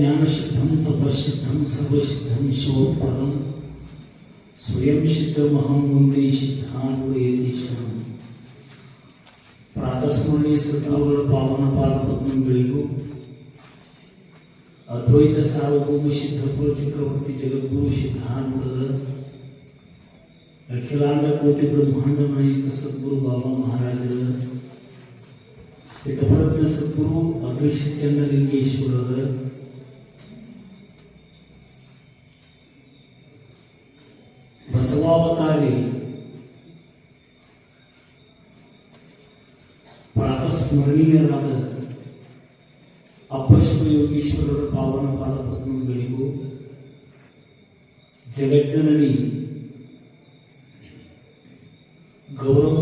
ಹರಹವೋ ಜ್ಞಾನಸಿದ್ಧಂ ತಪಸ್ಸಿದ್ಧಂ ಸರ್ವಸಿದ್ಧಂ ಶಿವಪ್ರದಂ ಸ್ವಯಂ ಸಿದ್ಧಮಹಂ ಮುಂದೆ ಸಿದ್ಧಾನುಯತೀಶಂ ಪ್ರಾತಸ್ಮರಣೀಯ ಸದ್ಗುರುಗಳ ಪಾವನ ಪಾದಪದ್ಮಗಳಿಗೂ ಅದ್ವೈತ ಸಾರ್ವಭೌಮ ಸಿದ್ಧಪುರ ಚಕ್ರವರ್ತಿ ಜಗದ್ಗುರು ಸಿದ್ಧಾನುಡರ ಅಖಿಲಾಂಡ ಕೋಟಿ ಬ್ರಹ್ಮಾಂಡ ನಾಯಕ ಸದ್ಗುರು ಬಾಬಾ ಮಹಾರಾಜರ ಸ್ಥಿತಪ್ರಜ್ಞ ಸದ್ಗುರು ಅದೃಶ್ಯ ಚಂದ್ರಲಿಂಗೇಶ್ವರರ ಬಸವಾವತಾರಿ ಪ್ರಾತಸ್ಮರಣೀಯರಾದ ಅಪ್ಪಶ್ವ ಯೋಗೀಶ್ವರರ ಪಾವನ ಪಾದಪದ್ಮಗಳಿಗೂ ಜಗಜ್ಜನನಿ ಗೌರಮ್ಮ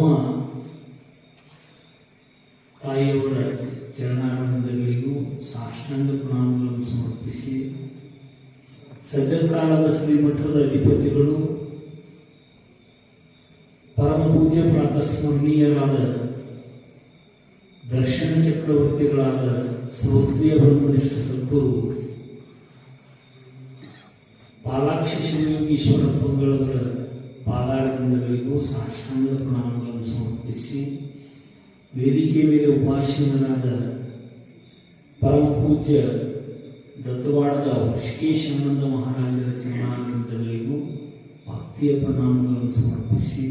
ಸಾಷ್ಟಾಂಗ ಪ್ರಣಾಮಗಳನ್ನು ಸಮರ್ಪಿಸಿ ವೇದಿಕೆ ಮೇಲೆ ಉಪಾಸೀನರಾದ ಪರಮ ಪೂಜ್ಯ ದತ್ತವಾಡದ ಹೃಷಿಕೇಶಾನಂದ ಮಹಾರಾಜರ ಚರಣಾನಂದಗಳಿಗೂ ಭಕ್ತಿಯ ಪ್ರಣಾಮಗಳನ್ನು ಸಮರ್ಪಿಸಿ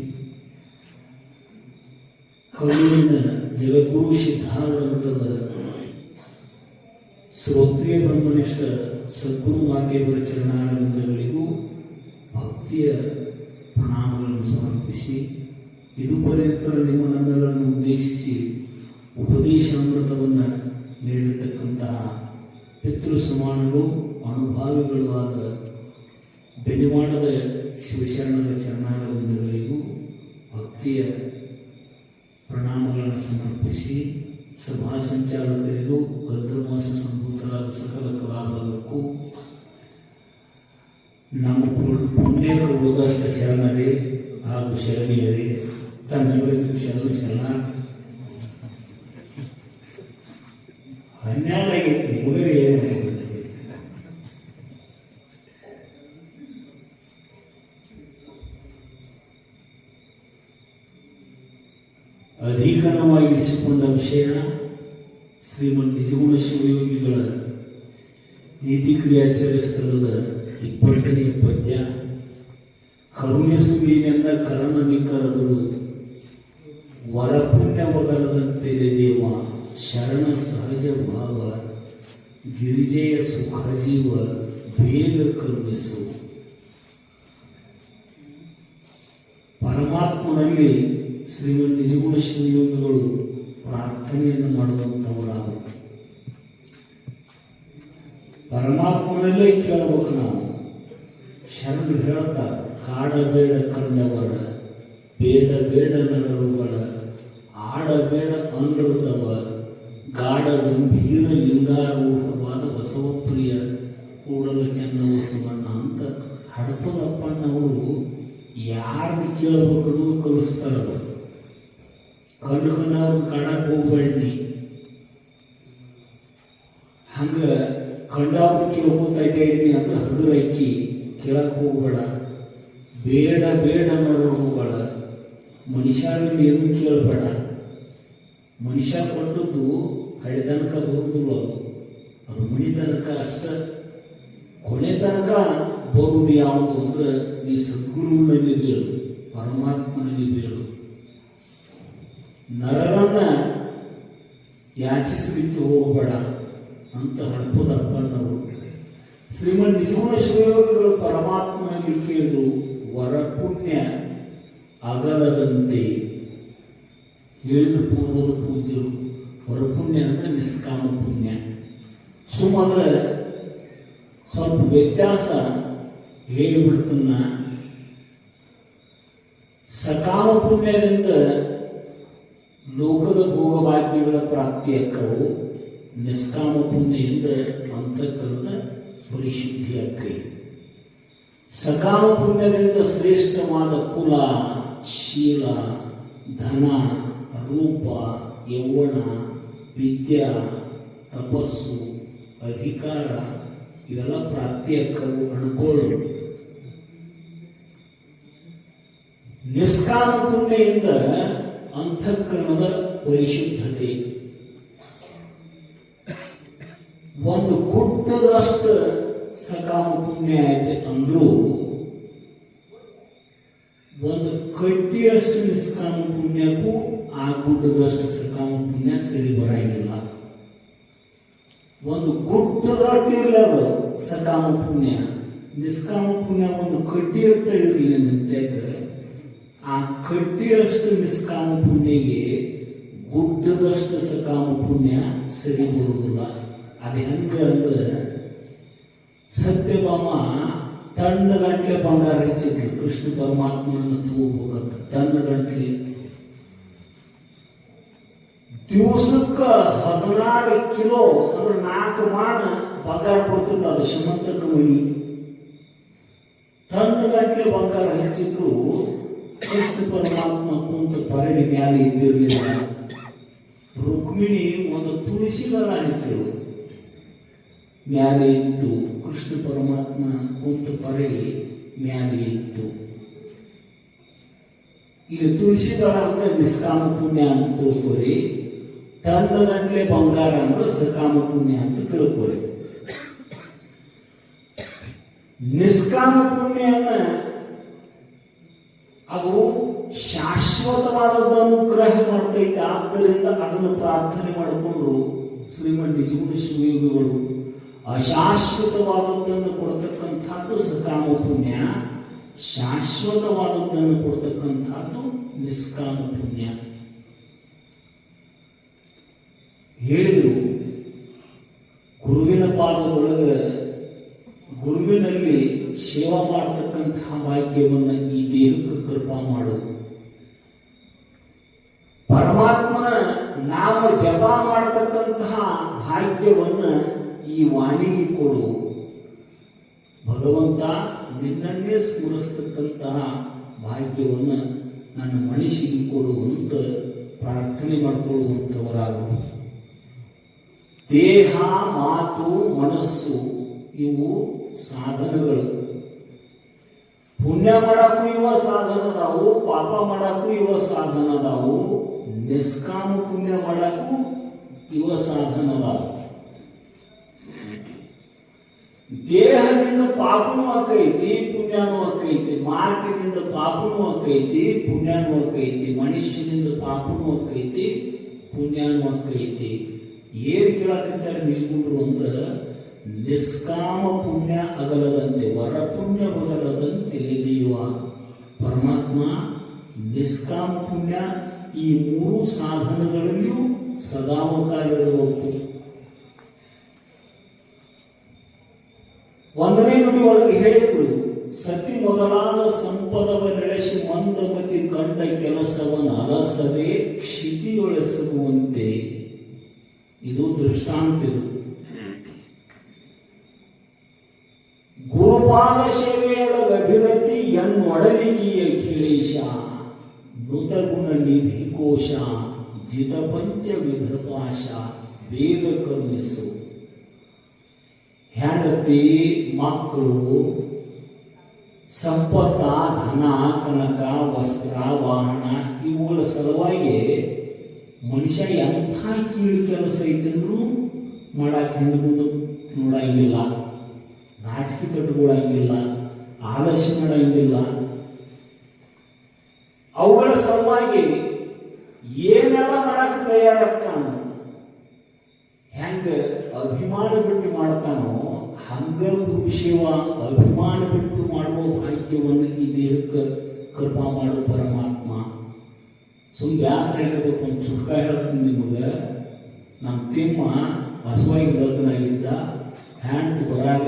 ಕರುವಿನ ಜಗದ್ಗುರು ಸಿದ್ಧಾರೂಢದ ಶ್ರೋತ್ರಿಯ ಬ್ರಹ್ಮನಿಷ್ಠ ಸದ್ಗುರು ಮಾತೆಯವರ ಚರಣಾನಂದಗಳಿಗೂ ಭಕ್ತಿಯ ಪ್ರಣಾಮಗಳನ್ನು ಸಮರ್ಪಿಸಿ, ಇದು ಪರ್ಯಂತರ ನಿಮ್ಮ ನಮ್ಮೆಲ್ಲರನ್ನು ಉದ್ದೇಶಿಸಿ ಉಪದೇಶ ಅಮೃತವನ್ನು ನೀಡಿರ್ತಕ್ಕಂತಹ ಪಿತೃ ಸಮಾನರು, ಅನುಭಾವಿಗಳು ಆದ ಬೆನಿವಾಡದ ಶಿವಶರಣರ ಚರಣಾರವಿಂದಗಳಿಗೂ ಭಕ್ತಿಯ ಪ್ರಣಾಮಗಳನ್ನು ಸಮರ್ಪಿಸಿ ಸಭಾ ಸಂಚಾಲಕರಿಗೂ ಪುಣ್ಯಕ ಉಳಿದಷ್ಟ ಶರಣರೇ ಹಾಗೂ ಶರಣಿಯರಿ ತನ್ನೆಲ್ಲರಿಗೂ ಶರಣ ಶರಣ ಹನ್ನೆರಡು ಆಗೈತಿ ನಿಮಗೆ ಏನು ಗೊತ್ತಿದೆ? ಅಧಿಕರವಾಗಿರಿಸಿಕೊಂಡ ವಿಷಯ ಶ್ರೀಮನ್ ನಿಜಗುಣ ಶಿವಯೋಗಿಗಳ ನೀತಿ ಕ್ರಿಯಾಚಾರ್ಯ ಸ್ಥಳದ ಇಪ್ಪತ್ತನೇ ಪದ್ಯ ಕರುಣಿಸುವೀನೆನ್ನ ಕರಣ ನಿಖರದಳು ವರಪುಣ್ಯವಗಲದಂತೆ ದೇವ, ಶರಣ ಸಹಜ ಭಾವ ಗಿರಿಜೆಯ ಸುಖ ಜೀವ ಬೇಗ ಕರುಣಿಸು. ಪರಮಾತ್ಮನಲ್ಲಿ ಶ್ರೀಮನ್ ನಿಜಗುಣ ಶಿವಯೋಗಿಗಳು ಪ್ರಾರ್ಥನೆಯನ್ನು ಮಾಡುವಂಥವರಾದರು. ಪರಮಾತ್ಮನಲ್ಲೇ ಕೇಳಬೇಕು ನಾವು. ಶರಣರು ಹೇಳ್ತಾರೆ. ಕಾಡಬೇಡ ಕಂಡವರ ಬೇಡ ಬೇಡ ನರರುಗಳ ಆಡಬೇಡ ಅನೃತವ ಗಾಢ ಗಂಭೀರ ಲಿಂಗಾರೂಢವಾದ ಬಸವಪ್ರಿಯ ಕೂಡಲ ಚೆನ್ನವ ಸುವರ್ಣ ಅಂತ ಹಡಪದಪ್ಪಣ್ಣವರು ಯಾರನ್ನು ಕೇಳಬೇಕು ಕಲಿಸ್ತಾರ ಕಂಡು ಕಂಡವ್ರನ್ನ ಕಾಡಕ್ಕೆ ಹೋಗ್ಬೇಡಿ ಹಂಗ ಕಂಡವ್ರ ಕೇಳ್ಕೋತ ಅಡ್ಡಾಡಿದಿ ಅಂದ್ರೆ ಹಗುರ ಕೇಳಕ್ಕೆ ಹೋಗ್ಬೇಡ. ಬೇಡ ಬೇಡ ಹೋಗ್ಬೇಡ ಮನುಷ್ಯರಲ್ಲಿ ಏನು ಕೇಳಬೇಡ. ಮನುಷ್ಯ ಕೊಟ್ಟದ್ದು ಕಳೆತನಕ ಬರುವುದಿಲ್ಲ ಅದು. ಮಣಿ ತನಕ ಅಷ್ಟ. ಕೊನೆ ತನಕ ಬರುವುದು ಯಾವುದು ಅಂದ್ರೆ ಈ ಸದ್ಗುರುವಿನಲ್ಲಿ ಬೀಳು ಪರಮಾತ್ಮನಲ್ಲಿ ಬೀಳು ನರರನ್ನ ಯಾಚಿಸಲಿಕ್ಕೆ ಹೋಗಬೇಡ ಅಂತ ಹಣಪದಪ್ಪನವರು ಶ್ರೀಮನ್ ನಿಜಗುಣ ಶಿವಯೋಗಿಗಳು ಪರಮಾತ್ಮನಲ್ಲಿ ಕೇಳಿದು ವರಪುಣ್ಯ ಅಗಲದಂತೆ ಹೇಳಿದ ಪೂರ್ವದ ಪೂಜ್ಯರು. ವರಪುಣ್ಯ ಅಂದರೆ ನಿಷ್ಕಾಮ ಪುಣ್ಯ. ಸುಮಾರು ಸ್ವಲ್ಪ ವ್ಯತ್ಯಾಸ ಹೇಳಿಬಿಡ್ತನ್ನ ಸಕಾಮ ಪುಣ್ಯದಿಂದ ಲೋಕದ ಭೋಗಭಾಗ್ಯಗಳ ಪ್ರಾಪ್ತಿಯಕ್ಕವು ನಿಷ್ಕಾಮ ಪುಣ್ಯದಿಂದ ಅಂತಃಕರಣದ ಪರಿಶುದ್ಧಿ ಅಕ್ಕೈ ಸಕಾಮ ಪುಣ್ಯದಿಂದ ಶ್ರೇಷ್ಠವಾದ ಕುಲ, ಶೀಲ, ಧನ, ರೂಪ, ಯೌವನ, ವಿದ್ಯಾ, ತಪಸ್ಸು, ಅಧಿಕಾರ, ಇವೆಲ್ಲ ಪ್ರಾಪ್ತಿಯಕ್ಕವು ಅನುಕೋಳು ನಿಷ್ಕಾಮ ಪುಣ್ಯದಿಂದ ಅಂತಃಕರಣದ ಪರಿಶುದ್ಧತೆ. ಒಂದು ಗುಡ್ಡದಷ್ಟು ಸಕಾಮ ಪುಣ್ಯ ಐತೆ ಅಂದ್ರೂ ಒಂದು ಕಡ್ಡಿಯಷ್ಟು ನಿಷ್ಕಾಮ ಪುಣ್ಯಕ್ಕೂ ಆ ಗುಡ್ಡದಷ್ಟು ಸಕಾಮ ಪುಣ್ಯ ಸರಿ ಬರಂಗಿಲ್ಲ. ಒಂದು ಅದು ಸಕಾಮ ಪುಣ್ಯ ನಿಷ್ಕಾಮ ಪುಣ್ಯ ಒಂದು ಕಡ್ಡಿಯಟ್ಟ ಇರಲಿ ನಿಂತೈತೆ ಆ ಕಡ್ಡಿಯಷ್ಟು ನಿಷ್ಕಾಮ ಪುಣ್ಯಗೆ ಗುಡ್ಡದಷ್ಟು ಸಕಾಮ ಪುಣ್ಯ ಸರಿ ಬರುವುದಿಲ್ಲ. ಅದು ಹೆಂಗ ಅಂದ್ರೆ ಸತ್ಯಭಾಮ ಟನ್ ಗಂಟ್ಲೆ ಬಂಗಾರ ಹೆಚ್ಚಿದ್ಲು. ಕೃಷ್ಣ ಪರಮಾತ್ಮನನ್ನು ತಗೋಬೇಕಂತ ಟನ್ ಗಂಟ್ಲೆ ದಿವಸಕ್ಕ ಹದಿನಾರು ಕಿಲೋ, ಅಂದ್ರೆ ನಾಲ್ಕು ಮಾಣ ಬಂಗಾರ ಕೊಡ್ತಿದ್ದ ಅದು ಶ್ರೀಮಂತಕ ಮಣಿ ಟನ್ ಗಂಟ್ಲೆ ಬಂಗಾರ ಹೆಚ್ಚಿದ್ರು ಕೃಷ್ಣ ಪರಮಾತ್ಮ ಕುಂತ ಪರಡಿ ಮ್ಯಾಲೆ ಇದ್ದಿರಲಿಲ್ಲ ರುಕ್ಮಿಣಿ ಒಂದು ತುಳಸಿ ಹೆಚ್ಚರು ಮ್ಯಾಲೆ ಇತ್ತು ಕೃಷ್ಣ ಪರಮಾತ್ಮ ಕೂತು ಪರಳಿ ಮ್ಯಾಲೆ ಇತ್ತು. ಇಲ್ಲಿ ತುಳಸಿ ದಳ ಅಂದ್ರೆ ನಿಷ್ಕಾಮ ಪುಣ್ಯ ಅಂತ ತಿಳ್ಕೊರಿ. ಟನ್ ಗಂಟ್ಲೆ ಬಂಗಾರ ಅಂದ್ರೆ ಸಕಾಮ ಪುಣ್ಯ ಅಂತ ತಿಳ್ಕೊರಿ. ನಿಷ್ಕಾಮ ಪುಣ್ಯನ ಅದು ಶಾಶ್ವತವಾದದ್ದು ಅನುಗ್ರಹ ಮಾಡ್ತೈತೆ. ಆದ್ದರಿಂದ ಅದನ್ನು ಪ್ರಾರ್ಥನೆ ಮಾಡಿಕೊಂಡ್ರು ಶ್ರೀಮಂತ ಶಿವಯೋಗಿಗಳು ಅಶಾಶ್ವತವಾದದ್ದನ್ನು ಕೊಡ್ತಕ್ಕಂಥದ್ದು ಸಕಾಮ ಪುಣ್ಯ ಶಾಶ್ವತವಾದದ್ದನ್ನು ಕೊಡ್ತಕ್ಕಂಥದ್ದು ನಿಷ್ಕಾಮ ಪುಣ್ಯ ಹೇಳಿದರು, ಗುರುವಿನ ಪಾದದೊಳಗೆ ಗುರುವಿನಲ್ಲಿ ಸೇವಾ ಮಾಡತಕ್ಕಂತಹ ಭಾಗ್ಯವನ್ನು ಈ ದೇಹಕ್ಕೆ ಕೃಪಾ ಮಾಡು. ಪರಮಾತ್ಮನ ನಾಮ ಜಪ ಮಾಡತಕ್ಕಂತಹ ಭಾಗ್ಯವನ್ನ ಈ ವಾಣಿಗೆ ಕೊಡು. ಭಗವಂತ ನಿನ್ನನ್ನೇ ಸ್ಮರಿಸ್ತಕ್ಕಂತಹ ಭಾಗ್ಯವನ್ನು ನನ್ನ ಮನುಷ್ಯನಿಗೆ ಕೊಡು ಅಂತ ಪ್ರಾರ್ಥನೆ ಮಾಡಿಕೊಳ್ಳುವಂಥವರಾದರು ದೇಹ, ಮಾತು, ಮನಸ್ಸು ಇವು ಸಾಧನಗಳು. ಪುಣ್ಯ ಮಾಡಕ್ಕೂ ಇವ ಸಾಧನ ಅದಾವು ಪಾಪ ಮಾಡಕ್ಕೂ ಇವ ಸಾಧನ ಅದಾವು ನಿಷ್ಕಾಮ ಪುಣ್ಯ ಮಾಡಕ್ಕೂ ಇವ ಸಾಧನ ಅದಾವು ದೇಹದಿಂದ ಪಾಪನೂ ಅಕ್ಕೈತಿ ಪುಣ್ಯನೂ ಅಕ್ಕೈತಿ ಮಾತಿನಿಂದ ಪಾಪನೂ ಅಕ್ಕೈತಿ ಪುಣ್ಯನೂ ಅಕ್ಕೈತಿ ಮನುಷ್ಯನಿಂದ ಪಾಪನೂ ಅಕ್ಕೈತಿ ಪುಣ್ಯನೂ ಅಕ್ಕೈತಿ ಏನ್ ಕೇಳಕತ್ತಾರೆ ನಿಜಗುಂಡ್ರು ಅಂದ್ರ ನಿಷ್ಕಾಮ ಪುಣ್ಯ ಅಗಲದಂತೆ ವರ ಪುಣ್ಯ ಬಗಲದಂತೆ ತಿಳಿಯುವ ಪರಮಾತ್ಮ ನಿಷ್ಕಾಮ ಪುಣ್ಯ ಈ ಮೂರು ಸಾಧನಗಳಲ್ಲಿಯೂ ಸದಾವಕಾಲಿರಬೇಕು ಒಳಗೆ ಹೇಳಿದ್ರು, ಸತಿ ಮೊದಲಾದ ಸಂಪದವ ನೆಲೆಸಿ ಮಂದಮತಿ ಕಂಡ ಕೆಲಸವನ್ನು ಅಲಸದೆ ಕ್ಷಿತಿಯೊಳಿಸುವಂತೆ ಇದು ದೃಷ್ಟಾಂತ ಇದು. ಗುರುಪಾದ ಸೇವೆಯೊಳಗ ಅಭಿರತಿ ಎನ್ನೊಡಲಿಗೆಯ ಖಿಳೇಶ ಮೃತಗುಣ ನಿಧಿ ಕೋಶ ಜಿತ ಪಂಚ ವಿಧ ಪಾಶ ಬೇಗ ಕರುಣಿಸು. ಹೆಂಡತಿ, ಮಕ್ಕಳು, ಸಂಪತ್ತ, ಧನ, ಕನಕ, ವಸ್ತ್ರ, ವಾಹನ, ಇವುಗಳ ಸಲುವಾಗಿ ಮನುಷ್ಯ ಎಂಥ ಕೀಳು ಕೆಲಸ ಐತೆಂದ್ರೂ ಮಾಡಕ್ಕೆ ಹಿಂದೆ ಮುಂದೆ ನೋಡಂಗಿಲ್ಲ. ನಾಚಿಕೆ ಕಟ್ಕೊಳಂಗಿಲ್ಲ ಆಲಸ್ಯ ಮಾಡಂಗಿಲ್ಲ. ಅವುಗಳ ಸಲುವಾಗಿ ಏನೆಲ್ಲ ಮಾಡಕ್ಕೆ ತಯಾರಾಗ್ತಾನ ಅಭಿಮಾನ ಬಿಟ್ಟು ಮಾಡ್ತಾನೋ ಹಂಗ ಶಿವ ಅಭಿಮಾನ ಬಿಟ್ಟು ಮಾಡುವ ಭಾಗ್ಯವನ್ನು ಈ ದೇಹಕ್ಕೆ ಕೃಪಾ ಮಾಡು ಪರಮಾತ್ಮ. ಸುಮ್ ಬ್ಯಾಸರ ಹೇಳ್ಬೇಕು ಒಂದು ಚುಟ್ಕ ಹೇಳ್ತೀನಿ ನಿಮಗೆ. ನಮ್ಮ ತಿಮ್ಮ, ಹಸುವಾಗಿ ಲಗ್ನಾಗಿದ್ದ ಹ್ಯಾಂಡ್ ಬರಾಗ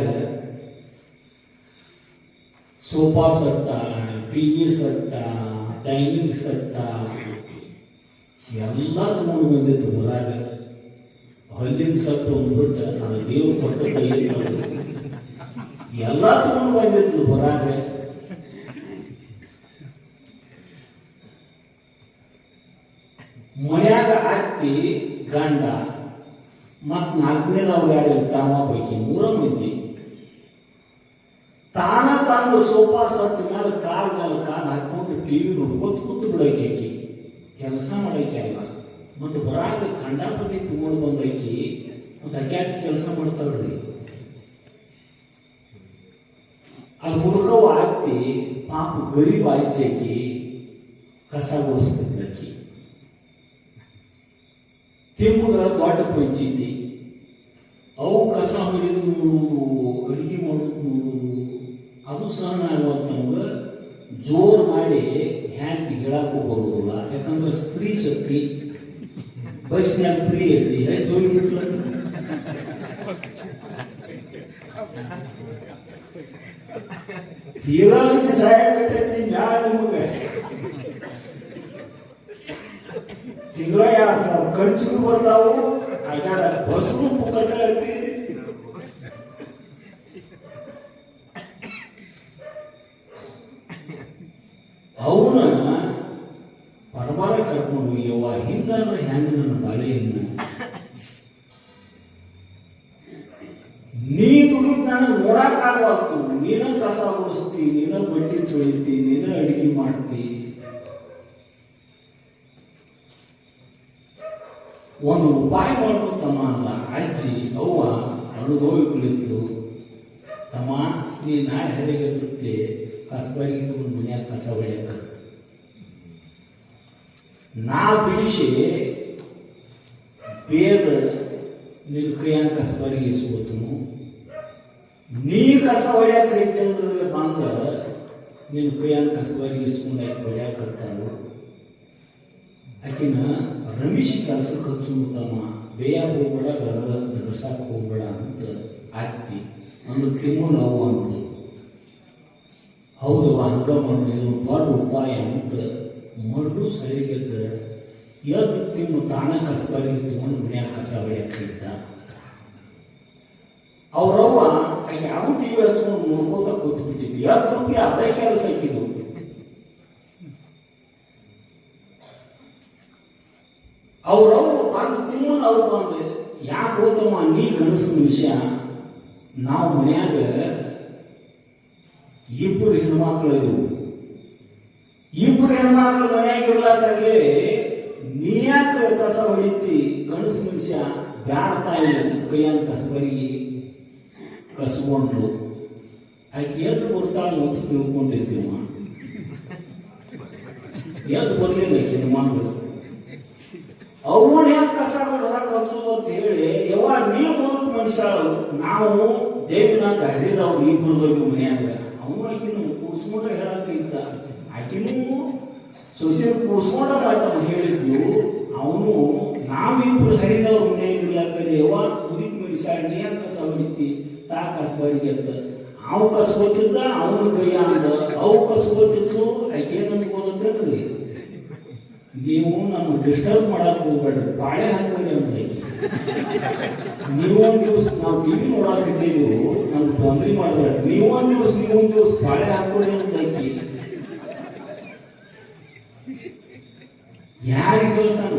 ಸೋಫಾ ಸಟ್ಟ ಟಿ ವಿ ಸಟ್ಟ ಡೈನಿಂಗ್ ಸಟ್ಟ ಎಲ್ಲ ತಗೊಂಡು ಬಂದಿತ್ತು ಹೊರಾಗ. ಹಲ್ಲಿನ ಸಟ್ಟು ಒಂದು ಬಿಟ್ಟು, ಅದು ದೇವ್ರು ಕೊಟ್ಟ ಎಲ್ಲಾ ತಗೊಂಡು ಬಂದಿತ್ತು. ಹೊರಾಗ. ಮನ್ಯಾಗ ಅತ್ತಿ, ಗಂಡ ಮತ್ ನಾಲ್ಕನೇದವ್ರು ಯಾರು? ತಾವ ಬೈಕಿ ಮೂರ ಮಂದಿ ತಾನ ತಂದು ಸೋಫಾ ಸಟ್ ಮೇಲೆ ಕಾಲ್ ಮೇಲೆ ಕಾಲ್ ಹಾಕೊಂಡು ಟಿವಿ ನೋಡ್ಕೋತ ಕೂತು ಬಿಡೋಕೆ ಕೆಲಸ ಮಾಡೋಕೆ ಅಲ್ಲ ಮತ್ತು ಬರಾಗ ಖಂಡಾಪಟ್ಟಿ ತಗೊಂಡು ಬಂದೈಕಿ ಮತ್ತು ಅಕ್ಯಾಕಿ ಕೆಲಸ ಮಾಡ್ತಾಳ್ರಿ. ಅದು ಮುದುಕವ ಆಗ್ತಿ ಪಾಪ ಗರೀಬ್ ಆಯ್ಚಾಕಿ ಕಸ ಗುಡಿಸ್ತಿದ್ಲಕ್ಕಿ ತಿಮ್ಮಗ ದೊಡ್ಡ ಪಂಚಿತಿ ಅವು ಕಸ ಹೊಡಿದು ನೋಡುವುದು ಅಡುಗೆ ಮಾಡೋದು ನೋಡುವುದು ಅದು ಸಹನ ಆಗುವಂತ ಜೋರ್ ಮಾಡಿ ಹ್ಯಾಂತಿ ಹೇಳಕ್ಕೂ ಬರೋದಿಲ್ಲ. ಯಾಕಂದ್ರೆ ಸ್ತ್ರೀ ಶಕ್ತಿ ಬಸ್ನ್ಯಾಗ ಫ್ರೀ ಐತಿ ಆಯ್ತು ಹೋಗಿಬಿಟ್ಲ ಹಂಚಿ ಸಹಾಯಕತೈತಿ ಮ್ಯಾಲ ನಿಮಗೆ. ತಿಂಗಳ ಎರಡು ಸಾವಿರ ಖರ್ಚಿಗೂ ಬರ್ತಾವು. ಅಡ್ಡಾಡ ಬಸ್ಗೂ ಪುಕ್ಕಟ ಐತಿ. ಅವನ ಪರಬಾರ ಕರ್ಕೊಂಡು, ಯವ್ವ ಹಿಂಗಾದ್ರೆ ಹೆಂಗ ನನ್ನ ಬಾಳೆಯನ್ನು ನೀ ದುಡಿದ್ ನನಗೆ ನೋಡಕ್ಕಾಗವತ್ತು ನೀನ ಕಸ ಉಡಿಸ್ತಿ, ನೀನ ಬಟ್ಟಿ ತೊಳಿತಿ, ನೀನ ಅಡಿಗೆ ಮಾಡ್ತಿ. ಒಂದು ಉಪಾಯ ಮಾಡ್ಕೊತಮ್ಮ ಅಲ್ಲ. ಅಜ್ಜಿ, ಅವ್ವ ಅನುಭವಿ ಕುಳಿತು, ತಮ್ಮ, ನೀ ನಾಳೆ ಹೆರಿಗೆ ತುಟ್ಲಿ ಕಸಬಾರಿಗೆ ತಗೊಂಡು ಮನ್ಯಾಗ ಕಸ ಹೊಡ್ಯಾಕ. ನಾ ಬಿಡಿಸಿ ಬೇದ ನಿನ್ನ ಕೈಯಾಗ ಕಸಬಾರಿಗೆ ಇಸ್ಕೋತನು ನೀ ಕಸ ಹೊಡ್ಯಾಕ ಐತೆ ಅಂದ್ರೆ ಬಂದ? ನಿನ್ನ ಕೈಯಾಗ ಕಸಬಾರಿಗೆ ಇಸ್ಕೊಂಡು ಆಕೆ ಹೊಡ್ಯಾಕತ್ತಾಳು ಆಕಿನ, ರಮೇಶ್ ಕೆಲಸಕ್ಕೆ ಹಚ್ಚು ತಮ್ಮ ಬೇಯಕ್ಕೆ ಹೋಗ್ಬೇಡ ಬೆದರ ಬೆದರ್ಸಕ್ಕೆ ಹೋಗ್ಬೇಡ ಅಂತ ಆಕ್ತಿ ಅಂದ್ರೆ ತಿಮ್ಮ ಅವ್ವ ಅಂತ. ಹೌದು ಹಂಗ ಮಾಡಿ ದೊಡ್ಡ ಉಪಾಯ ಅಂತ ಮರಡು ಸರಿಗೆದ್ದ ಎದ್ದು ತಿಮ್ಮ ತಾಣ ಕಸಬಾರಿಗೆ ತಗೊಂಡು ಮನ್ಯಾಗ ಕಸ ಬೆಳೆಯಕ್ಕಿದ್ದ ಅವ್ರವ್ವ ಯಾವ ಯಾವ ಟಿವಿ ಹಚ್ಕೊಂಡು ನೋಡ್ಕೋತ ಕೂತ್ಬಿಟ್ಟಿದ್ದಿ. ಎದ್ದು ರೂಪಾಯಿ ಅರ್ಧ ಕೆಲಸ ಹಾಕಿದ್ದು ಅವ್ರವ್ವ ಬಂದು ತಿಮ್ಮನ ಅವ್ರು ಬಂದು ಯಾಕೆ ಹೋತಮ್ಮ ನೀ ಗಣಸ ವಿಷಯ ನಾವು ಮನ್ಯಾಗ ಇಬ್ಬರು ಹೆಣ್ಮಕ್ಳು ಇದ್ವು. ಇಬ್ಬರು ಹೆಣ್ಮಕ್ಳು ಮನ್ಯಾಗ ಇರ್ಲಾಕಾಗ್ಲಿ ನೀ ಯಾಕೆ ಕಸ ಹೊಡಿತಿ ಗಣಸ ಮನುಷ್ಯ ಬ್ಯಾಡ್ತಾ ಇಲ್ಲ ಅಂತ ಕಸ ಕಸಬರಿಗೆ ಕಸ್ಕೊಂಡ್ರು ಆಕೆ ಎದ್ದು ಬರ್ತಾಳೆ ಅಂತ ತಿಳ್ಕೊಂಡಿದ್ದೀವ. ಎದ್ದು ಬರ್ಲಿಲ್ಲ ಆಕೆ ಹೆಣ್ಮಕ್ಳು ಅವನು ಯಾಕೆ ಕಸ ಹೊಡೆದಾಗ ಕಲ್ಸೋದು ಅಂತ ಹೇಳಿ ಯಾವಾಗ ನೀವು ಹೋದ ಮನುಷ್ಯಾಳು ನಾವು ದೇವಿನಾಗ ಹರಿದವ್ ಬರ್ದೋಗಿ ಮನೆಯಾಗ. ಅವನು ಆಕಿನ ಕೂಡ್ಸ್ಕೊಂಡ ಹೇಳಕ್ಕೆ ಇದ್ದ. ಆಕಿನೂ ಸೊಸೆ ಕೂಡ್ಸ್ಕೊಂಡ ಮಾತಮ್ಮ ಹೇಳಿದ್ದು, ಅವನು ನಾವಿಬ್ರು ಹರಿದವ್ರ ಮನ್ಯಾಗ ಕಲಿ ಯವ ಮುದುಕ ಮನುಷ್ಯ ನೀ ಅಂತ ಕಸ ಹೊಡಿತಿ ತಾ ಕಸ್ಬರಿಗೆ ಅಂತ. ಅವ್ ಕಸ್ಕೊತಿದ್ದ ಅವನ ಕೈಯ ಅಂದ. ಅವು ಕಸ್ಕೊತಿದ್ಲು ಆಕೆ ಏನಂತ ಹೋದಂತೇನ್ರಿ ನೀವು ನಮ್ಮ ಡಿಸ್ಟರ್ಬ್ ಮಾಡಕ್ ಹೋಗ್ಬೇಡ್ರಿ. ಬಾಳೆ ಹಾಕ್ಬೇಡಿ ಅಂತ ಆಕೆ. ನೀವು ಒಂದ್ ದಿವಸ, ನಾವು ಟಿವಿ ನೋಡಾಕಿದ್ದೀವಿ ನಮ್ಗೆ ತೊಂದ್ರೆ ಮಾಡಬೇಡ್ರಿ. ನೀವು ಒಂದ್ ದಿವಸ, ನೀವು ಒಂದ್ ದಿವಸ ಬಾಳೆ ಹಾಕ್ಬೇಡಿ ಅಂತ ಆಕಿ. ಯಾರಿಗೆ ಹೇಳ್ತಾನ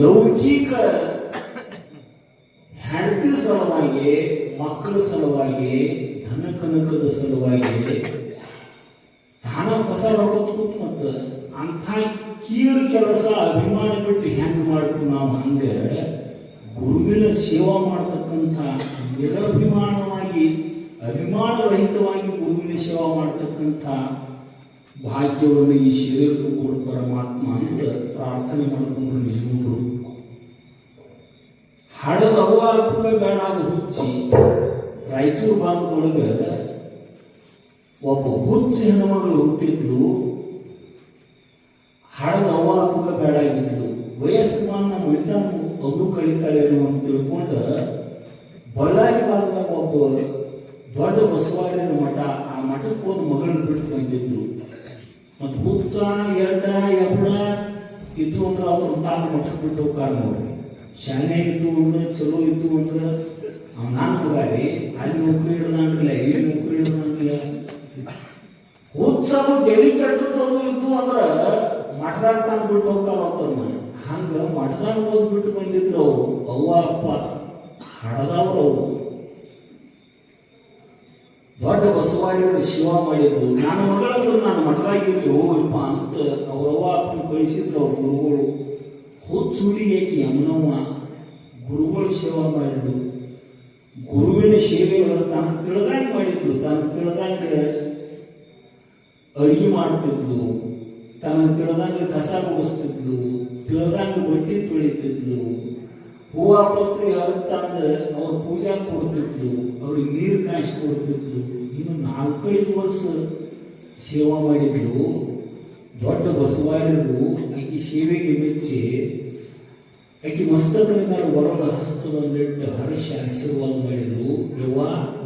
ಲೌಕಿಕ ಹೆಂಡತಿ ಸಲುವಾಗಿ, ಮಕ್ಕಳ ಸಲುವಾಗಿ, ಧನ ಕನಕದ ಸಲುವಾಗಿ ದಾನ ಕಸ ಹೊಡ್ಕೊತ ಕೂತ್ ಮತ್ತ ಅಂಥ ಕೀಳು ಕೆಲಸ, ಅಭಿಮಾನ ಬಿಟ್ಟು ಹೆಂಗ್ ಮಾಡ್ತೀವಿ ನಾವು ಹಂಗ ಗುರುವಿನ ಸೇವಾ ಮಾಡ್ತಕ್ಕಂಥ ನಿರಭಿಮಾನವಾಗಿ ಅಭಿಮಾನ ರಹಿತವಾಗಿ ಗುರುವಿನ ಸೇವಾ ಮಾಡ್ತಕ್ಕಂಥ ಭಾಗ್ಯವನ್ನು ಈ ಶರೀರಕ್ಕೂ ಕೊಡು ಪರಮಾತ್ಮ ಅಂತ ಪ್ರಾರ್ಥನೆ ಮಾಡಿಕೊಂಡು ನಿಜಗೊಂಡರು ಹಡದ ಅವ್ವ ಬೇಡಾದ ಬೇಡ ಅದು ಹುಚ್ಚಿ ರಾಯಚೂರು ಭಾಗದೊಳಗೆ ಒಬ್ಬ ಹುಚ್ಚ ಹೆಣ್ಮಗಳು ಹುಟ್ಟಿದ್ಲು. ಹಡದ ಅವ್ವ ಬೇಡ ಆಗಿದ್ಲು ವಯಸ್ಸು ಮಾನ ಮಡಿತಾನು ಅವರು ಕಳೀತಾಳೆ ಅಂತ ತಿಳ್ಕೊಂಡ ಬಳ್ಳಾರಿ ಭಾಗದಾಗ ಒಬ್ಬ ದೊಡ್ಡ ಬಸವಾರಿನ ಮಠ, ಆ ಮಠಕ್ಕೆ ಹೋದ ಮಗಳನ್ನ ಬಿಟ್ಟು ಬಂದಿದ್ರು ಮತ್ತು ಹುಚ್ಚ, ಎಡ್ಡ ಎಬ್ಬಡ ಇದ್ದು ಅಂದ್ರೆ ಅವ್ರ ತಾತ ಮಠಕ್ಕೆ ಬಿಟ್ಟು ಹೋಗ್ತಾರೆ ನೋಡ್ರಿ. ಶಾನೆ ಇದ್ದು ಅಂದ್ರೆ, ಚಲೋ ಇದ್ದು ಅಂದ್ರೆ ಅವ್ ನಾನು ಮಗ ರೀ, ಅಲ್ಲಿ ನೌಕರಿ ಹಿಡ್ದಂಗಿಲ್ಲ ಇಲ್ಲಿ ನೌಕರಿ ಹಿಡ್ದಂಗಿಲ್ಲ ಹುಚ್ಚದು ಡೆಲಿ ಕೆಟ್ಟದ್ದು ಇದ್ದು ಅಂದ್ರೆ ಮಠದಾಗ ತಂದು ಬಿಟ್ಟು ಹೋಗ್ತಾರ ಹೋಗ್ತಾರ ಹಂಗ ಮಠದಾಗ ಓದ್ಬಿಟ್ಟು ಬಂದಿದ್ರು ಅವ್ರು, ಅವ್ವ, ಅಪ್ಪ, ಹಡದವ್ರು ಅವರು. ದೊಡ್ಡ ಬಸವಾರಿಯವರು ಶಿವ ಮಾಡಿದ್ರು. ನನ್ನ ಮಗಳಂದ್ರೆ ನಾನು ಮಠರಾಗಿರ್ಲಿ ಹೋಗಪ್ಪ ಅಂತ ಅವ್ರವ್ವ ಅಪ್ಪನ ಕಳಿಸಿದ್ರು ಅವ್ರ ಗುರುಗಳು ಹುಚ್ಚುಡಿಗೆ ಯಮನವ್ವ. ಗುರುಗಳು ಸೇವಾ ಮಾಡಿದ್ರು. ಗುರುವಿನ ಸೇವೆಯೊಳಗೆ ತನ್ನ ತಿಳಿದಂಗೆ ಮಾಡಿದ್ರು. ತನಗೆ ತಿಳಿದಂಗೆ ಅಡಿಗೆ ಮಾಡ್ತಿದ್ಲು. ತನಗೆ ತಿಳಿದಂಗೆ ಕಸ ಗುಡಿಸ್ತಿದ್ಲು. ತಿಳಿದಂಗೆ ಬಟ್ಟೆ ತೊಳಿತಿದ್ಲು. ಹೂವ ಪತ್ರಿ ಅದಕ್ಕೆ ತಂದು ಅವ್ರ ಪೂಜೆ ಕೊಡ್ತಿದ್ಲು, ಅವ್ರಿಗೆ ನೀರು ಕಾಯಿಸಿ ಕೊಡ್ತಿದ್ಲು. ಇನ್ನು ನಾಲ್ಕೈದು ವರ್ಷ ಸೇವಾ ಮಾಡಿದ್ಲು. ದೊಡ್ಡ ಬಸವಾರ್ಯರು ಆಕೆ ಸೇವೆಗೆ ಮೆಚ್ಚಿ, ಆಕೆ ಮಸ್ತಕದ ಮೇಲೆ ವರದ ಹಸ್ತವನ್ನಿಟ್ಟು ಹರ್ಷ ಆಶೀರ್ವಾದ ಮಾಡಿದ್ರು. ಯವ್ವ,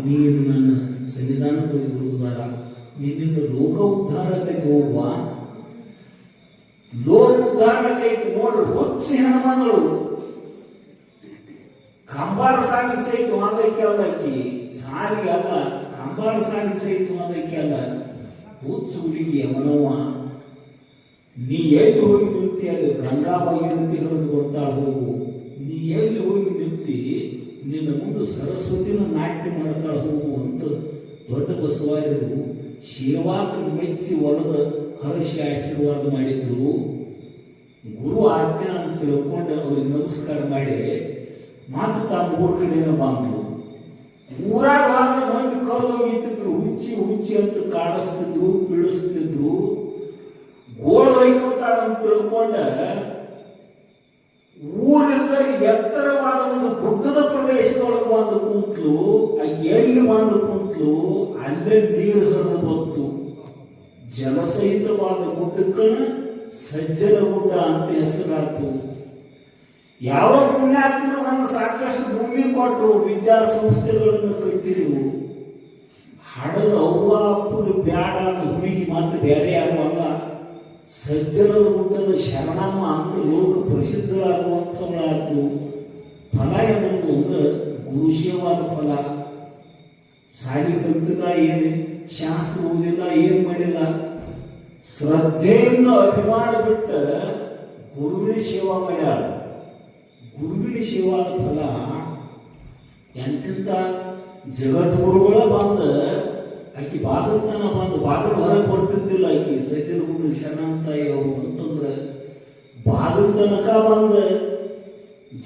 ನೀನು ನನ್ನ ಸನ್ನಿಧಾನಗಳಿಗೆ ಬರುವುದು ಬೇಡ ನಿನ್ನಿಂದ ಲೋಕ ಉದ್ಧಾರಕ್ಕೈತಿ ಹೋಗುವ ಲೋಕ ಉದ್ಧಾರಕ್ಕೈತಿ ನೋಡ್ರಿ, ಹೊಚ್ಚ ಹೆಣ್ಮಗಳು ಕಂಬಾರ ಸಾಗಿ ಸಹಿತ ಅಲ್ಲ ಆಕಿ ಸಾಲಿಗೆ ಅಲ್ಲ, ಕಂಬಾರ ಸಾಗಿ ಸಹಿತ ಅದಕ್ಕೆ ಅಲ್ಲ. ಹುಚ್ಚು ಹುಡುಗಿ ಅವನವ್ವ ನೀ ಎಲ್ಲಿ ಹೋಗಿ ನಿಂತಿ ಅಲ್ಲಿ ಗಂಗಾಬಾಯಿ ಅಂತ ಹೊರದು ಬರ್ತಾಳ ಹೋಗು. ನೀ ಎಲ್ಲಿ ಹೋಗಿ ನಿಂತಿ ನಿನ್ನ ಮುಂದೆ ಸರಸ್ವತಿನ ನಾಟ್ಯ ಮಾಡ್ತಾಳ ಹೋಗು ಅಂತ ದೊಡ್ಡ ಬಸವಾಯರು ಶಿವಾಕ ಮೆಚ್ಚಿ ಒಳದ ಹರಷಿ ಆಶೀರ್ವಾದ ಮಾಡಿದ್ರು. ಗುರು ಆಜ್ಞಾ ಅಂತ ತಿಳ್ಕೊಂಡು ಅವ್ರಿಗೆ ನಮಸ್ಕಾರ ಮಾಡಿ ಮಾತು ತಮ್ಮ ಊರ ಕಡೆಯಿಂದ ಬಂತು. ಊರಾಗ ಹೋದ್ರೆ ಒಂದು ಕಲ್ಲು ಹೋಗಿತ್ತಿದ್ರು ಹುಚ್ಚಿ ಹುಚ್ಚಿ ಅಂತ ಕಾಡಿಸ್ತಿದ್ರು, ಪೀಡಿಸ್ತಿದ್ರು. ಗೋಳ ಅಂತ ತಿಳ್ಕೊಂಡ ಊರಿಂದ ಎತ್ತರವಾದ ಒಂದು ಗುಡ್ಡದ ಪ್ರದೇಶದೊಳಗೆ ಒಂದು ಕುಂತ್ಲು. ಎಲ್ಲಿ ಒಂದು ಕುಂತ್ಲು? ಅಲ್ಲೇ ನೀರು ಹರಿದು ಬಂತು ಜಲಸಹಿತವಾದ ಗುಡ್ಡಕ್ಕನ ಸಜ್ಜನ ಗುಡ್ಡ ಅಂತ ಹೆಸರಾತು ಯಾವ ಪುಣ್ಯಾತ್ಮರು ಒಂದು ಸಾಕಷ್ಟು ಭೂಮಿ ಕೊಟ್ಟರು ವಿದ್ಯಾಸಂಸ್ಥೆಗಳನ್ನು ಕಟ್ಟಿದೆವು? ಹಣದ ಅವ್ವ ಅಪ್ಪಗೆ ಬ್ಯಾಡ ಅಂತ ಹುಡುಗಿ ಮತ್ತೆ ಬೇರೆ ಯಾರು ಅಲ್ಲ. ಸಜ್ಜನದ ಊಟದ ಶರಣಮ್ಮ ಅಂತ ಲೋಕ ಪ್ರಸಿದ್ಧರಾಗುವಂಥವಳಾದ್ದು ಫಲ ಏನಂದು ಅಂದ್ರೆ ಗುರುಶೀಯವಾದ ಫಲ. ಸಾಲಿ ಕಲ್ತಿಲ್ಲ ಏನು ಶಾಸ್ತ್ರ ಓದಿಲ್ಲ, ಏನು ಮಾಡಿಲ್ಲ. ಶ್ರದ್ಧೆಯಿಂದ ಅಭಿಮಾನ ಬಿಟ್ಟ ಗುರುವಿನ ಸೇವಾ ಮಾಡ್ಯಾಳ. ಗುರುವಿನ ಸೇವಾದ ಫಲ ಎಂತಿಂತ ಜಗದ್ಗುರುಗಳ ಬಂದ, ಆಕಿ ಭಾಗತನ ಬಂದು, ಭಾಗದ ಹೊರಗೆ ಬರ್ತಿದ್ದಿಲ್ಲ ಆಕಿ. ಸಜ್ಜನ ಗುಂಡು ಶರಣಂತಾಯಿ ಅವರು ಅಂತಂದ್ರೆ ಭಾಗದ ತನಕ ಬಂದ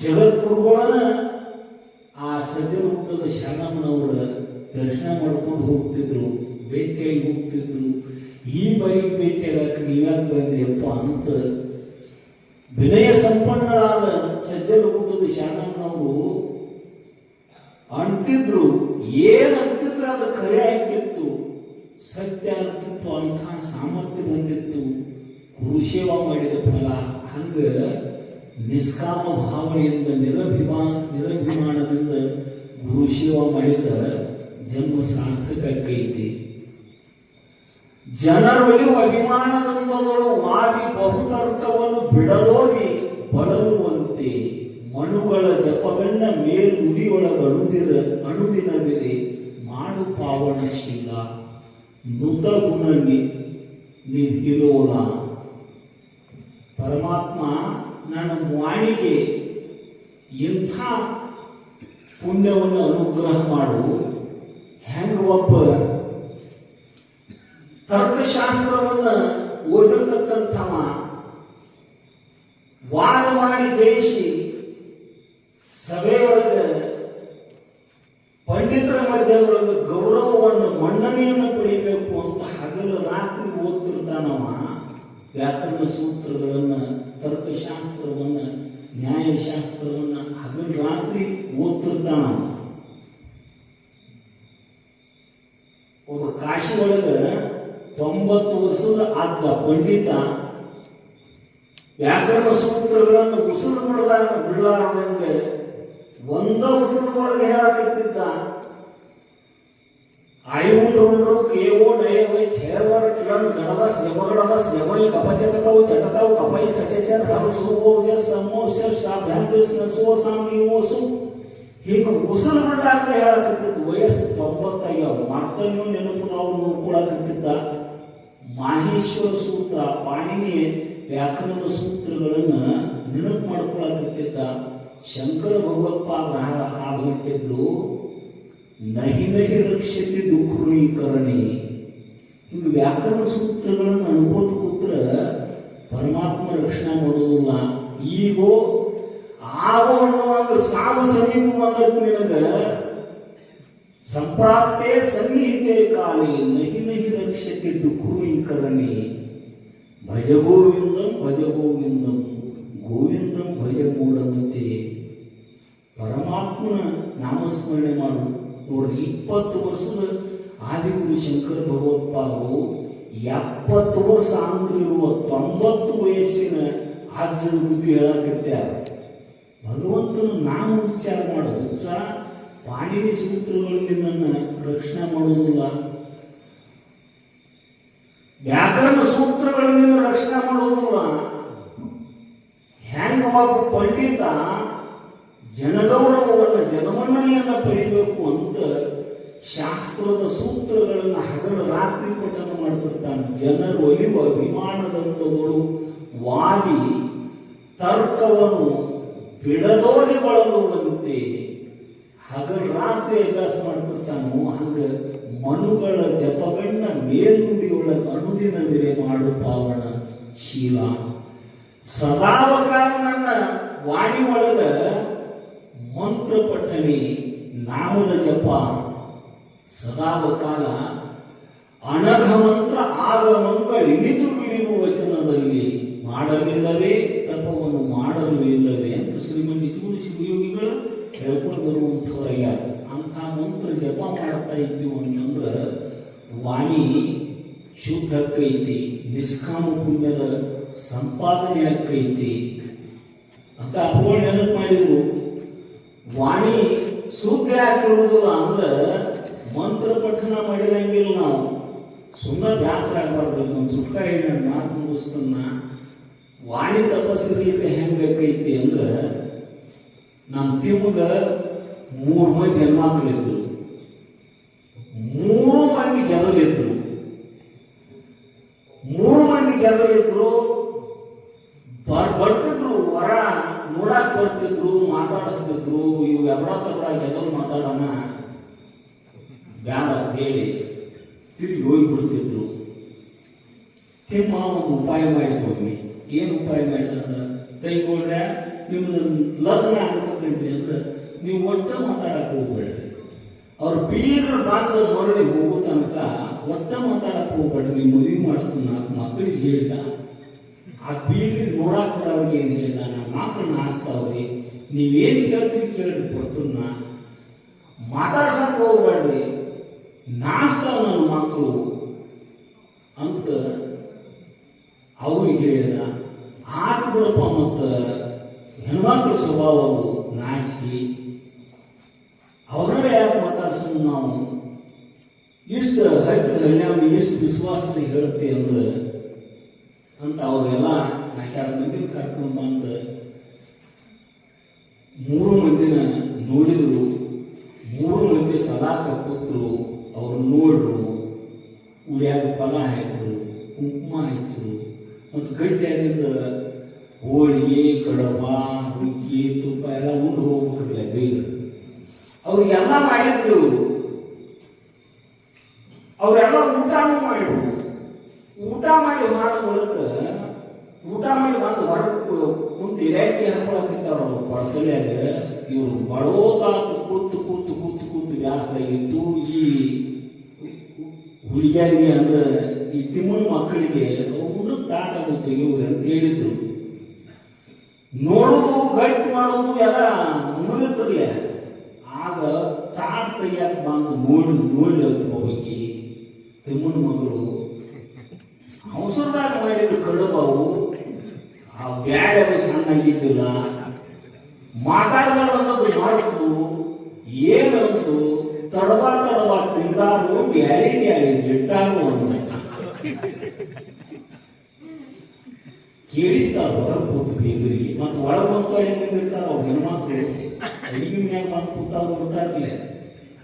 ಜಗದ್ಗುರುಗಳನ್ನ ಆ ಸಜ್ಜನ ಗುಂಡದ ಶರಣಮ್ಮನವರ ದರ್ಶನ ಮಾಡ್ಕೊಂಡು ಹೋಗ್ತಿದ್ರು ಭೇಟಿಯಾಗಿ ಹೋಗ್ತಿದ್ರು. ಈ ಬಾರಿಗೆ ಭೇಟಿಯಾಗಕ್ಕೆ ನೀವ್ಯಾಕೆ ಬಂದ್ರಿಯಪ್ಪ ಅಂತ ವಿನಯ ಸಂಪನ್ನರಾದ ಸಜ್ಜನ ಕುಟುಂಬದ ಶರಣಮ್ಮನವರು ಅಂತಿದ್ರು ಏನ್ ಅಂತಿದ್ರು ಅದು ಖರೆ ಆಗ್ತಿತ್ತು ಸತ್ಯ ಆಗ್ತಿತ್ತು ಅಂಥ ಸಾಮರ್ಥ್ಯ ಬಂದಿತ್ತು. ಗುರುಸೇವಾ ಮಾಡಿದ ಫಲ. ಹಂಗ ನಿಷ್ಕಾಮ ಭಾವನೆಯಿಂದ ನಿರಭಿಮಾ, ನಿರಭಿಮಾನದಿಂದ ಗುರುಸೇವಾ ಮಾಡಿದ್ರ ಜನ್ಮ ಸಾರ್ಥಕ ಆಕೈತಿ. ಜನರೊಳಿವು ಅಭಿಮಾನದಂದದಳು ವಾದಿ ಬಹುತರ್ಕವನ್ನು ಬಿಡಲೋಗಿ ಬಳಲುವಂತೆ ಮನುಗಳ ಜಪಗಣ್ಣ ಮೇಲ್ನುಡಿಯೊಳಗ ಅಣುದಿರ ಅಣುದಿನ ಬೆಲೆ ಮಾಡು ಪಾವನಶೀಲ ನುತ ಗುಣ ನಿಧಿಲೋಲ ಪರಮಾತ್ಮ ನನ್ನ ವಾಣಿಗೆ ಇಂಥ ಪುಣ್ಯವನ್ನು ಅನುಗ್ರಹ ಮಾಡು. ಹೆಂಗ ಒಬ್ಬ ತರ್ಕಶಾಸ್ತ್ರವನ್ನ ಓದಿರ್ತಕ್ಕಂಥವ ವಾದ ಮಾಡಿ ಜಯಿಸಿ ಸಭೆಯೊಳಗ ಪಂಡಿತರ ಮಧ್ಯದೊಳಗೆ ಗೌರವವನ್ನು ಮನ್ನಣೆಯನ್ನು ಪಡಿಬೇಕು ಅಂತ ಹಗಲು ರಾತ್ರಿ ಓದ್ತಿರ್ತಾನವ. ವ್ಯಾಕರಣ ಸೂತ್ರಗಳನ್ನ, ತರ್ಕಶಾಸ್ತ್ರವನ್ನ, ನ್ಯಾಯಶಾಸ್ತ್ರವನ್ನ ಹಗಲು ರಾತ್ರಿ ಓದ್ತಿರ್ತಾನವ ಒಬ್ಬ ಕಾಶಿ ಒಳಗ ವರ್ಷದ ಅಜ್ಜ, ಪಂಡಿತ, ವ್ಯಾಕರಣ ಸೂತ್ರಗಳನ್ನು ಉಸಿರು ಬಿಡದ ಬಿಡಲಾರದಂತೆ ಒಂದ ಉಸಿರಿನೊಳಗೆ ಹೇಳಕತ್ತಿದ್ದ ಐವುಂಡ್ರು ಕೇವೋ ನಯವೈ ಛೇರ್ವರ ಕಿರಣ್ ಗಣದ ಶ್ರಮಗಣದ ಶ್ರಮೈ ಕಪಚಕತವು ಚಟತವು ಕಪೈ ಸಸ್ಯಸರ್ ಹರಸುವೋ ಜ ಸಮೋಸ ಶಾಭ್ಯಾಂಬಿಸ್ ನಸೋ ಓಸು ಹೀಗೆ ಉಸಿರು ಬಿಡಲಾರ್ದ ಹೇಳಕತ್ತಿದ್ದು ವಯಸ್ಸು ತೊಂಬತ್ತೈದು. ಮತ್ತೂ ನೆನಪು ನಾವು ನೋಡ್ಕೊಳಕತ್ತಿದ್ದ ಮಾಹೇಶ್ವರ ಸೂತ್ರ ಪಾಣಿನಿ ವ್ಯಾಕರಣದ ಸೂತ್ರಗಳನ್ನು ನೆನಪು ಮಾಡ್ಕೊಳಕತ್ತಿದ್ದ ಶಂಕರ ಭಗವತ್ಪಾದ ಹಾಡುಗಟ್ಟಿದ್ರು ನಹಿ ನಹಿ ರಕ್ಷತೆ ಡುಕ್ರೀಕರಣಿ ಹಿಂಗೆ ವ್ಯಾಕರಣ ಸೂತ್ರಗಳನ್ನು ಅನುಭವದ ಕೂತ್ರ ಪರಮಾತ್ಮ ರಕ್ಷಣೆ ಮಾಡೋದಿಲ್ಲ. ಈಗೋ, ಆಗೋ ಅನ್ನುವಾಗ ಸಾವು ಸಮೀಪ ಬಂದದ್ದು ನಿನಗ ಸಂಪ್ರಾಪ್ತೆ ಸಂಹಿತೆ ಕಾಲೇ ನಹಿ ನಹಿ ರಕ್ಷತೆ ಡುಕ್ರೀಕರಣಿ ಭಜ ಗೋವಿಂದಂ ಭಜ ಗೋವಿಂದಂ ಗೋವಿಂದಂ ಭಜ ಮೂಢಮತೆ ಪರಮಾತ್ಮನ ನಾಮಸ್ಮರಣೆ ಮಾಡು. ನೋಡ್ರಿ, ಇಪ್ಪತ್ತು ವರ್ಷದ ಆದಿಗುರು ಶಂಕರ ಭಗವತ್ಪಾದರು ಎಪ್ಪತ್ತು ವರ್ಷ ಇರುವ ತೊಂಬತ್ತು ವಯಸ್ಸಿನ ಅಜ್ಜನ ಬುದ್ಧಿ ಹೇಳಕತ್ಯಾರ ಭಗವಂತನ ನಾಮ ಉಚ್ಚಾರ ಮಾಡು. ಉಚ್ಚ ಪಾಣಿನಿ ಸೂತ್ರಗಳು ನಿನ್ನನ್ನು ರಕ್ಷಣೆ ಮಾಡುವುದಿಲ್ಲ ವ್ಯಾಕರಣ ಸೂತ್ರಗಳು ನಿನ್ನ ರಕ್ಷಣೆ ಮಾಡುವುದಿಲ್ಲ ಹೆಂಗ ಒಬ್ಬ ಪಂಡಿತ ಜನಗೌರವವನ್ನು, ಜನಮನ್ನಣೆಯನ್ನು ಪಡಿಬೇಕು ಅಂತ ಶಾಸ್ತ್ರದ ಸೂತ್ರಗಳನ್ನು ಹಗಲು ರಾತ್ರಿ ಪಠನ ಮಾಡ್ತಿರ್ತಾನೆ. ಜನರು ಒಲಿವ ಅಭಿಮಾನದಂತಗಳು ವಾದಿ ತರ್ಕವನ್ನು ಬಿಡದೋಗಿ ಬಳಲುವಂತೆ ಹಗಲು ರಾತ್ರಿ ಅಭ್ಯಾಸ ಮಾಡ್ತಿರ್ತಾನೋ, ಹಂಗ ಮನುಗಳ ಮೇಲ್ನುಡಿಯೊಳಗ ಅನುದಿನ ಮೇರೆ ಮಾಡು ಪಾವನ ಶೀಲ. ಸದಾವಕಾಲ ವಾಣಿ ಒಳಗ ಮಂತ್ರ ಪಠಣೆ ನಾಮದ ಜಪ. ಸದಾವಕಾಲ ಅನಘ ಮಂತ್ರ ಆಗ ಮಂಗಳಿನಿತು ಬಿಡಿದು ವಚನದಲ್ಲಿ ಮಾಡಲಿಲ್ಲವೇ, ತಪವನ್ನು ಮಾಡಲು ಇಲ್ಲವೇ ಅಂತ ಶ್ರೀಮನ್ ನಿಜಗುಣ ಶಿವಯೋಗಿಗಳು ಹೇಳ್ಕೊಂಡು ಬರುವಂಥವ್ರಯ್ಯಾರ ಅಂತ ಮಂತ್ರ ಜಪ ಮಾಡ್ತಾ ಇದ್ದೀವಿ ಅಂದ್ರೆ ವಾಣಿ ಶುದ್ಧ ಅಕ್ಕೈತಿ ನಿಷ್ಕಾಮ ಪುಣ್ಯದ ಸಂಪಾದನೆ ಆಕ್ಕೈತಿ. ಅಂತ ಅಪ್ಪಗಳು ನೆನಪು ಮಾಡಿದ್ರು. ವಾಣಿ ಶುದ್ಧ ಹಾಕಿರುವುದಿಲ್ಲ ಅಂದ್ರೆ ಮಂತ್ರ ಪಠನ ಮಾಡಿರಂಗಿಲ್ಲ ನಾವು. ಸುಮ್ಮನೆ ಬ್ಯಾಸರ ಆಗಬಾರ್ದು ಒಂದು ಸುಟ್ಕ ಹೇಳಿ ಮಾತು ಮುಗಿಸ್ತನ್ನ ವಾಣಿ ತಪಸ್ಸಿರ್ಲಿಕ್ಕೆ ಹೆಂಗೈತಿ ಅಂದ್ರ ನಮ್ಮ ತಿಮ್ಮಗ ಮೂರು ಮಂದಿ ಹೆಣ್ಮಕ್ಳಿದ್ರು ಮೂರು ಮಂದಿ ಗೆದಲಿದ್ರು ಮೂರು ಮಂದಿ ಗೆದಲಿದ್ರು ಬರ್, ಬರ್ತಿದ್ರು, ವರ ನೋಡಕ್ ಬರ್ತಿದ್ರು, ಮಾತಾಡಿಸ್ತಿದ್ರು. ಇವು ಎಬಡ ತಬಡ ಗೆದಲು ಮಾತಾಡೋಣ? ಬ್ಯಾಡ ಅಂತ ಹೇಳಿ ತಿರುಗಿ ಹೋಗಿ ಬಿಡ್ತಿದ್ರು ತಿಮ್ಮ ಒಂದು ಉಪಾಯ ಮಾಡಿದ್ವಿ. ಏನು ಉಪಾಯ ಮಾಡಿದಂದ್ರೆ ಕೈಗೊಳ್ರೆ ನಿಮ್ದು ಲಗ್ನ ಆಗ್ಬೇಕಂತ್ರಿ ಅಂದ್ರೆ ನೀವು ಒಟ್ಟ ಮಾತಾಡಕ್ ಹೋಗ್ಬೇಡ್ರಿ. ಅವ್ರ ಬೀಗರು ಬಂದು ಮರಳಿ ಹೋಗೋ ತನಕ ಒಟ್ಟ ಮಾತಾಡಕ್ ಹೋಗ್ಬೇಡ್ರಿ. ನೀವು ಮದುವೆ ಮಾಡ್ತೀನಿ ನಾಲ್ಕು ಮಕ್ಕಳಿಗೆ ಹೇಳ್ದ. ಆ ಬೀಗರಿಗೆ ನೋಡಾಕ್ ಬರೋರಿಗೆ ಏನು ಹೇಳಿದ? ನಮ್ಮ ಮಕ್ಕಳನ್ನ ಆಸ್ತಾವ್ರಿ ನೀವೇನು ಕೇಳ್ತೀರಿ ಕೇಳ್ರಿ ಕೊಡ್ತನ್ನ ಮಾತಾಡ್ಸಕ್ ಹೋಗ್ಬೇಡ್ರಿ. ನಾಸ್ತಾವ ನನ್ನ ಮಕ್ಕಳು ಅಂತ ಅವ್ರಿಗೆ ಹೇಳಿದ. ಆತ್ ಬಿಡಪ್ಪ ಮತ್ತ. ಹೆಣ್ಮಕ್ಳ ಸ್ವಭಾವವು ನಾಚಿಕೆ. ಅವರೇ ಯಾಕೆ ಮಾತಾಡ್ಸೋದು ನಾವು? ಎಷ್ಟು ಹತ್ತಿದ ಹಳ್ಳಿಯವನ್ನು ಎಷ್ಟು ವಿಶ್ವಾಸದ ಹೇಳುತ್ತೆ ಅಂದ್ರೆ ಅಂತ ಅವರೆಲ್ಲ ನಾಲ್ಕಾರು ಮಂದಿ ಕರ್ಕೊಂಡು ಬಂದು ಮೂರು ಮಂದಿನ ನೋಡಿದ್ರು. ಮೂರು ಮಂದಿ ಸಲಾಕ ಕೂತ್ರು. ಅವ್ರು ನೋಡ್ರು. ಉಳಿಯಾಗ ಫಲ ಹಾಕಿದ್ರು, ಕುಂಕುಮ ಹಚ್ಚರು ಮತ್ತು ಗಟ್ಟಿಯಾದಿಂದ ಹೋಳಿಗೆ, ಕಡಬ ಹುಗ್ಗಿ ತುಪ್ಪ ಎಲ್ಲ ಉಂಡು ಹೋಗ್ಬೇಕಿಲ್ಲ ಬೇಗ ಅವ್ರಿಗೆಲ್ಲ ಮಾಡಿದ್ರು. ಇವ್ರು. ಅವರೆಲ್ಲ ಊಟನೂ ಮಾಡಿದ್ರು. ಊಟ ಮಾಡಿ ಮಾಡ ಬಳಿಕ ಊಟ ಮಾಡಿ ಬಂದು ಹೊರಕ್ಕೆ ಕುಂತು ಇರಾಡಿಕೆ ಹಾಕೊಳಕಿತ್ತಾರ ಅವ್ರು ಪಡ್ಸಲ್ಯಾಗ ಇವ್ರು ಬಡೋದಾತು ಕೂತು ಕೂತು ಕೂತು ಕೂತು ವ್ಯಾಸರಾಗಿತ್ತು ಈ ಹುಡುಗಿಯರಿಗೆ ಅಂದ್ರೆ ಈ ತಿಮ್ಮನ ಮಕ್ಕಳಿಗೆ ಉಂಡು ತಾಟ ತೆಗಿವ್ರಿ ಅಂತ ಹೇಳಿದ್ರು. ನೋಡುದು ಗಟ್ಟಿ ಮಾಡೋದು ಎಲ್ಲ ಮುಗಿದಿರ್ತಿರ್ಲೆ ಆಗ ತಾಟ್ ತೆಗಿಯಾಕ ಬಂದು ನೋಡಿ ನೋಡಿ ಹೋಗಿ ತಿಮ್ಮನ ಮಗಳು ಅವಸರದಾಗ ಮಾಡಿದ ಕಡುಬವು ಆ ಬ್ಯಾಡದು ಸಣ್ಣಾಗಿದ್ದಿಲ್ಲ. ಅನ್ನೋದು ಮರೆತು ಏನಂತು? ತಡವಾ ತಡವಾ ತಿಂದಾರು ಡ್ಯಾಲಿ ಡ್ಯಾಲಿ ಡಿಟ್ಟಾರು ಅಂದ ಕೇಳಿಸ್ತಾರ? ಹೊರಗೆ ಕೂತು ಬೀಗರಿಗೆ ಮತ್ತು ಒಳಗೆ ಅಡಿ ಬಂದಿರ್ತಾರ ಅವ್ರು ಹೆಣ್ಮಕ್ಳು. ಅಡಿಗೆ ಮನ್ಯಾಗ ಬಂದು ಕೂತಾಗ ನೋಡ್ತಾ ಇರ್ಲಿ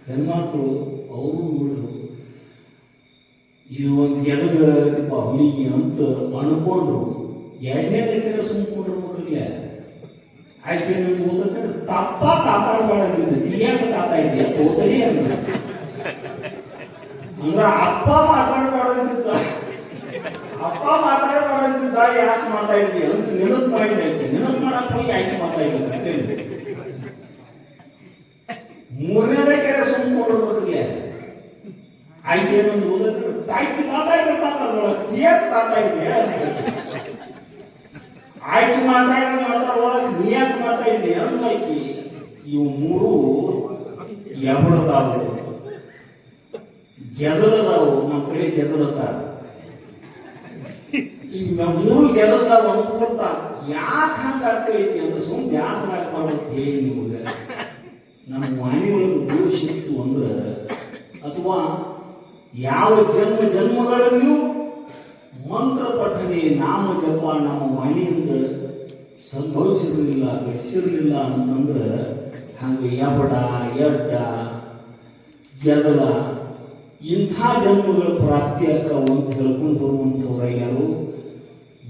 ಹೆಣ್ಮಕ್ಳು, ಅವರು ನೋಡ್ರು ಇದು ಒಂದು ಗೆಲುಗದಿಪ್ಪ ಹುಡುಗಿ ಅಂತ ಅನ್ಕೊಂಡ್ರು. ಎರಡನೇದಕ್ಕೆಲ್ಲ ಸುಮ್ಕೊಂಡಿರ್ಬೇಕಿಲ್ಲ ಆಯ್ಕೆ ಏನಂತ ಓದಕ್ಕೆ ತಪ್ಪ ತಾತಾಡ್ಬೇಡ ಅಂತಿದ್ದು. ಟಿಯಾಕ ತಾತಾಡಿದ್ಯಾ ತೋತಡಿ ಅಂತ ಅಂದ್ರ ಅಪ್ಪ ಮಾತಾಡಬೇಡ ಅಂತಿದ್ದ ಅಪ್ಪ ಮಾತಾಡಬೇಡ ಅಂತಿದ್ದ, ಯಾಕೆ ಮಾತಾಡಿದ್ವಿ ಅಂತ ನೆನಪು ಮಾಡಿ ಐತೆ ನೆನಪು ಮಾಡಕ್ ಹೋಗಿ ಆಯ್ಕೆ ಮಾತಾಡಿಲ್ಲ ಮೂರನೇದೇ ಕೆರೆ ಸುಮ್ಕೊಂಡಿರ್ಬೇಕಿಲ್ಲ ಆಯ್ಕೆ ಏನೊಂದು ಓದಿದ್ರು ತಾಯ್ತಿ ಮಾತಾಡಿದ್ರೆ ಮಾತಾಡ್ಬೇಡ ತಿಯಾಕ್ ಅಂತ ಆಯ್ಕೆ ಮಾತಾಡಿದ್ರೆ ಮಾತಾಡೋಳಕ್ ನೀ ಯಾಕೆ ಮಾತಾಡಿದೆ ಅಂದ್ಲಾಕಿ ಇವು ಮೂರು ಎಬಡದಾವು ಗೆದಲದಾವು ನಮ್ಮ ಕಡೆ ಗೆದಲತ್ತಾರ ಈ ಮೂರು ಗೆದಲ್ದಾವ ಅನ್ಕೊಳ್ತಾರ ಯಾಕೆ ಹಂಗ ಆಗ್ತೈತಿ ಅಂದ್ರೆ ಸುಮ್ ಬ್ಯಾಸರ ಹೇಳಿ ನಿಮಗೆ. ನಮ್ಮ ವಾಣಿ ಒಳಗೆ ದೋಷ ಅಂದ್ರೆ, ಅಥವಾ ಯಾವ ಜನ್ಮ ಜನ್ಮಗಳಲ್ಲಿಯೂ ಮಂತ್ರ ಪಠನೆ ನಾಮ ಜಪ ನಮ್ಮ ವಾಣಿಯಿಂದ ಸಂಭವಿಸಿರಲಿಲ್ಲ ಗಳಿಸಿರಲಿಲ್ಲ ಅಂತಂದ್ರೆ, ಹಂಗೆ ಎಬಡ ಎಡ್ಡ, ಗೆದಲ, ಇಂಥ ಜನ್ಮಗಳ ಪ್ರಾಪ್ತಿ ಒಂದು ಹೇಳ್ಕೊಂಡು ಬರುವಂಥವ್ರ ಯಾರು?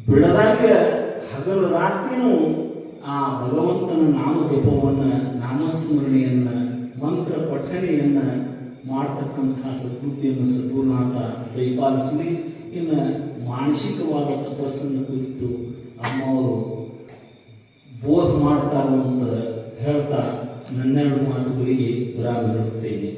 ಬಿಡದಾಗ ಹಗಲು ರಾತ್ರಿನೂ ಆ ಭಗವಂತನ ನಾಮ ಜಪವನ್ನ, ನಾಮಸ್ಮರಣೆಯನ್ನ, ಮಂತ್ರ ಪಠಣೆಯನ್ನ ಮಾಡ್ತಕ್ಕಂಥ ಸದ್ಬುದ್ಧಿಯನ್ನು ಸದ್ಗುರುನಾಥ ದಯಪಾಲಿಸಲಿ ಇನ್ನು ಮಾನಸಿಕವಾದ ತಪಸ್ಸನ್ನು ಕುರಿತು ಅಮ್ಮವರು ಬೋಧ ಮಾಡ್ತಾರೋ ಅಂತ ಹೇಳ್ತಾ ನನ್ನೆರಡು ಮಾತುಗಳಿಗೆ ವಿರಾಮ ನೀಡುತ್ತೇನೆ